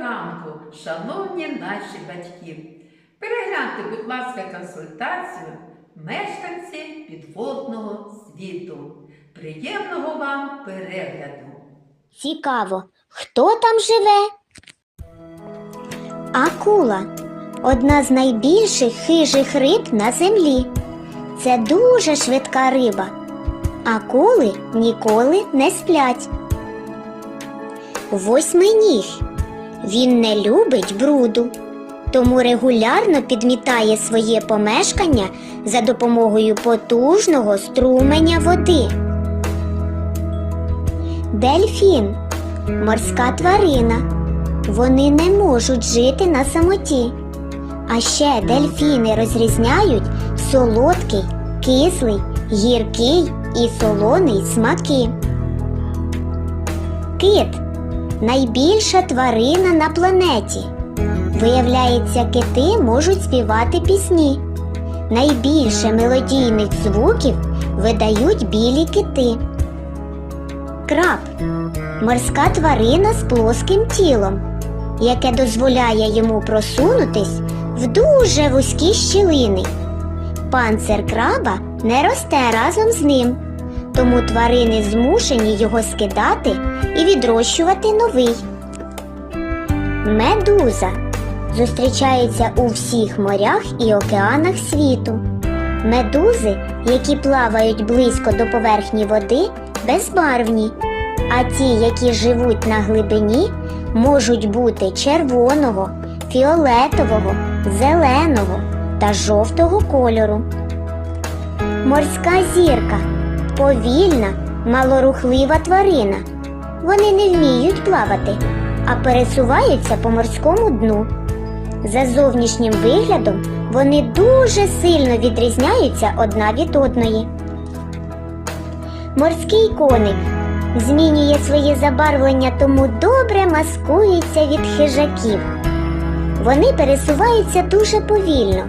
ранку, шановні наші батьки. Перегляньте, будь ласка, консультацію мешканці підводного світу. Приємного вам перегляду! Цікаво, хто там живе? Акула одна з найбільших хижих риб на землі. Це дуже швидка риба. Акули ніколи не сплять. Восьминіг. Він не любить бруду, тому регулярно підмітає своє помешкання за допомогою потужного струменя води. Дельфін морська тварина. Вони не можуть жити на самоті. А ще дельфіни розрізняють солодкий, кислий, гіркий і солоний смаки. Кит найбільша тварина на планеті. Виявляється, кити можуть співати пісні. Найбільше мелодійних звуків видають білі кити. Краб морська тварина з плоским тілом, яке дозволяє йому просунутись в дуже вузькі щілини. Панцир краба не росте разом з ним, тому тварини змушені його скидати і відрощувати новий. Медуза зустрічається у всіх морях і океанах світу. Медузи, які плавають близько до поверхні води, безбарвні, а ті, які живуть на глибині, можуть бути червоного, фіолетового, зеленого та жовтого кольору. Морська зірка повільна, малорухлива тварина. Вони не вміють плавати, а пересуваються по морському дну. За зовнішнім виглядом вони дуже сильно відрізняються одна від одної. Морський коник змінює своє забарвлення, тому добре маскується від хижаків. Вони пересуваються дуже повільно,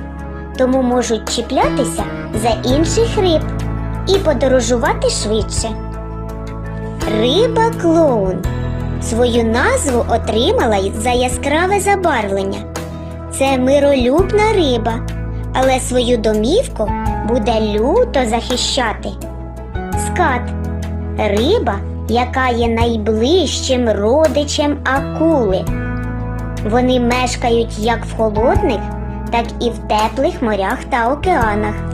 тому можуть чіплятися за інших риб і подорожувати швидше. Риба клоун свою назву отримала за яскраве забарвлення. Це миролюбна риба, але свою домівку буде люто захищати. Скат риба, яка є найближчим родичем акули. Вони мешкають як в холодних, так і в теплих морях та океанах.